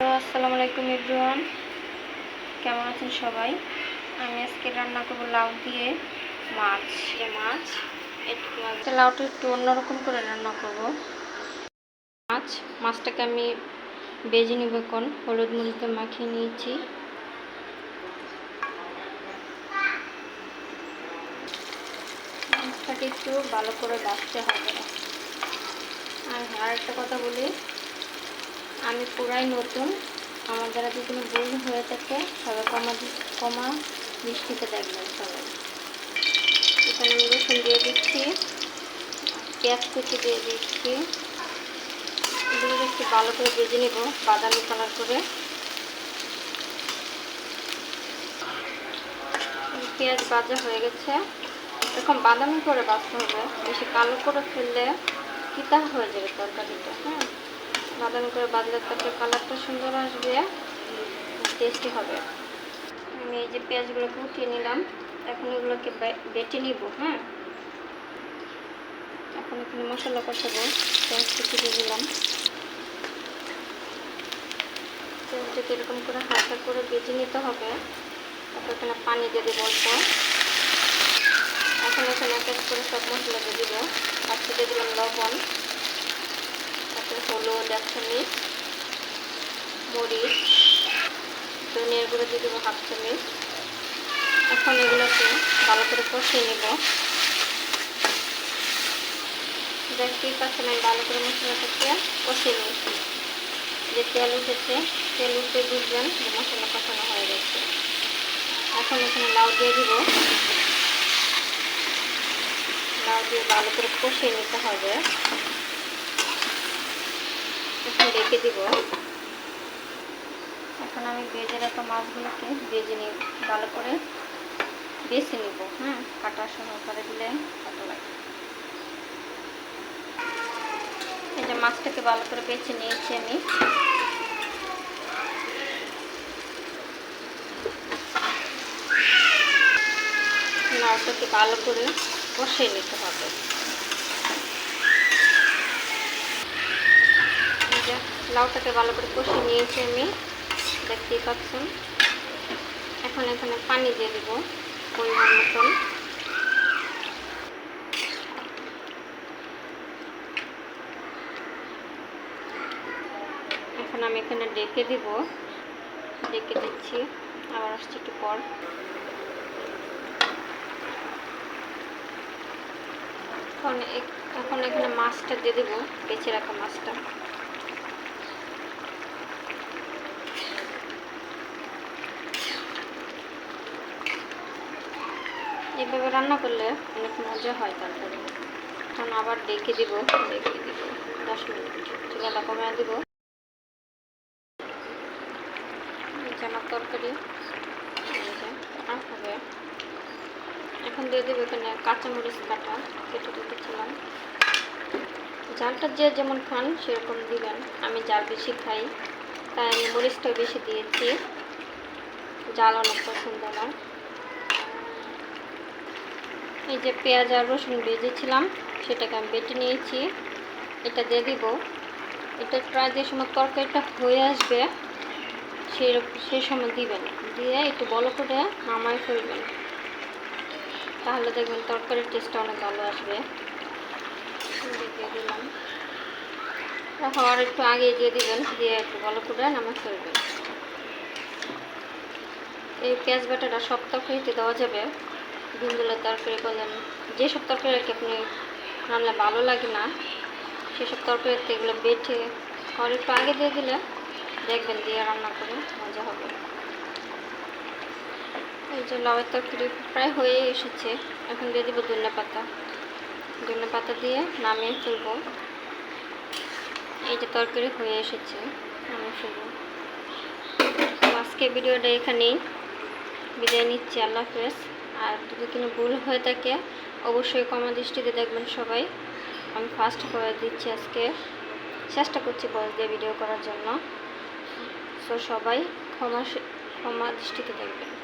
আসসালামু আলাইকুম এভরিওয়ান কেমন আছেন সবাই? আমি আজকে রান্না করব লাউ দিয়ে মাছ। যে মাছ একটু মাছ। লাউটা একটু অন্যরকম করে রান্না করব। মাছ মাছটাকে আমি বেজে নিব এখন। হলুদ মরিচে মাখিয়ে নিয়েছি। মাছটাকে একটু ভালো করে বাছতে হবে। আর হ্যাঁ আরেকটা কথা বলি আমি পুরাই নতুন। আমার দ্বারা যদি কোনো ভুল হয়ে থাকে, সবাই কমা কমা দৃষ্টিতে দেখবেন সবাই। এখানে আমি রসুন দিয়ে দিচ্ছি। পেঁয়াজ কুচি দিয়ে দিচ্ছি। এগুলো একটু ভালো করে ভেজে নেব, বাদামি কালার করে। পেঁয়াজ ভাজা হয়ে গেছে। এরকম বাদামি করে বাঁচতে হবে। বেশি কালো করে ফেললে কিতা হয়ে যাবে তরকারিটা হ্যাঁ? বাদামি করে বাদলে তারপরে কালারটা সুন্দর আসবে। টেস্টি হবে। আমি এই যে পেঁয়াজগুলোকে উঠিয়ে নিলাম। এখন এগুলোকে বেটে নিব হ্যাঁ? এখন এখানে মশলা কষাবো। পেঁয়াজ কুচি দিয়ে দিলাম। পেঁয়াজটাকে এরকম করে হালকা করে বেটে নিতে হবে। তারপর এখানে পানি দিয়ে দেবো অল্প। এখন এখানে এক এক করে সব মশলা দিয়ে দিব। আজকে দিয়ে দিলাম লবণ। হলুদ এক চামচ মরিচ, ধনিয়ার গুঁড়ো দিয়ে দেবো হাফ চামচ এখন এগুলোকে ভালো করে কষিয়ে নেব। দেখতেই পাচ্ছেন আমি ভালো করে মশলাটাকে কষিয়ে নিয়েছি। যে তেল উঠেছে, তেল উঠে বুঝবেন যে মশলা কষানো হয়ে গেছে। এখন এখানে লাউ দিয়ে দিব। লাউ দিয়ে ভালো করে কষিয়ে নিতে হবে। এখন রেখে দিব। এখন আমি ভেজে রাখা মাছগুলোকে ভেজে নিই ভালো করে বেছে নিব হ্যাঁ? কাটার সময় করে দিলে ভালো লাগে। এই যে মাছটাকে ভালো করে বেছে নিয়েছি আমি। নাওটাকে ভালো করে কষিয়ে নিতে হবে। লাউটাকে ভালো করে কষিয়ে নিয়েছি আমি। দেখতেই পাচ্ছেন। এখন এখানে পানি দিয়ে দেবো পরিমাণ মতন। এখন আমি এখানে ডেকে দিব। ডেকে দিচ্ছি। আবার আসছি একটু পর। এখন এখন এখানে মাছটা দিয়ে দেবো বেঁচে রাখা মাছটা। এভাবে রান্না করলে অনেক মজা হয় তারপরে। এখন আবার ডেকে দিব ডেকে দিব। দশ মিনিট চুলাটা কমে দিব। তরকারি হবে। এখন দিয়ে দেবো এখানে কাঁচামরিচ কাটা কেটে রেখেছিলাম। জালটা যে যেমন খান, সেরকম দিবেন। আমি জাল বেশি খাই, তাই আমি মরিচটা বেশি দিয়েছি। জাল অনেক পছন্দ আমার। এই যে পেঁয়াজ আর রসুন ভেজেছিলাম সেটাকে আমি বেটে নিয়েছি। এটা দিয়ে দিব। এটা প্রায় যে সময় তরকারিটা হয়ে আসবে, সেই সেই সময় দিবেন। দিয়ে একটু বলো করে নামাই ফেলবেন। তাহলে দেখবেন তরকারির টেস্টটা অনেক ভালো আসবে। দিয়ে দিলাম। আর একটু আগে দিয়ে দিবেন, দিয়ে একটু ভালো করে নামাই ফেলবেন। এই পেঁয়াজ বাটাটা সব তরকারিতে দেওয়া যাবে। ডিমগুলো তরকারি করলেন যেসব তরকারি আর কি আপনি রান্না ভালো লাগে না, সেসব তরকারিতে এগুলো বেটে আর একটু আগে দিয়ে দিলে দেখবেন দিয়ে রান্না করে মজা হবে। এই যে লাউয়ের তরকারি প্রায় হয়ে এসেছে, এখন দিয়ে দেবো ধনে পাতা। ধনে পাতা দিয়ে নামিয়ে ফেলব। এই যে তরকারি হয়ে এসেছে, নামিয়ে ফেলব। আজকে ভিডিওটা এখানেই। বিদায় নিচ্ছি, আল্লাহ হাফেজ। আর যদি কোনো ভুল হয়ে থাকে, অবশ্যই কমা দৃষ্টিতে দেখবেন সবাই। আমি ফার্স্ট করে দিচ্ছি আজকে। চেষ্টা করছি বয়স দিয়ে ভিডিও করার জন্য। সো সবাই ক্ষমা ক্ষমা দৃষ্টিতে দেখবেন।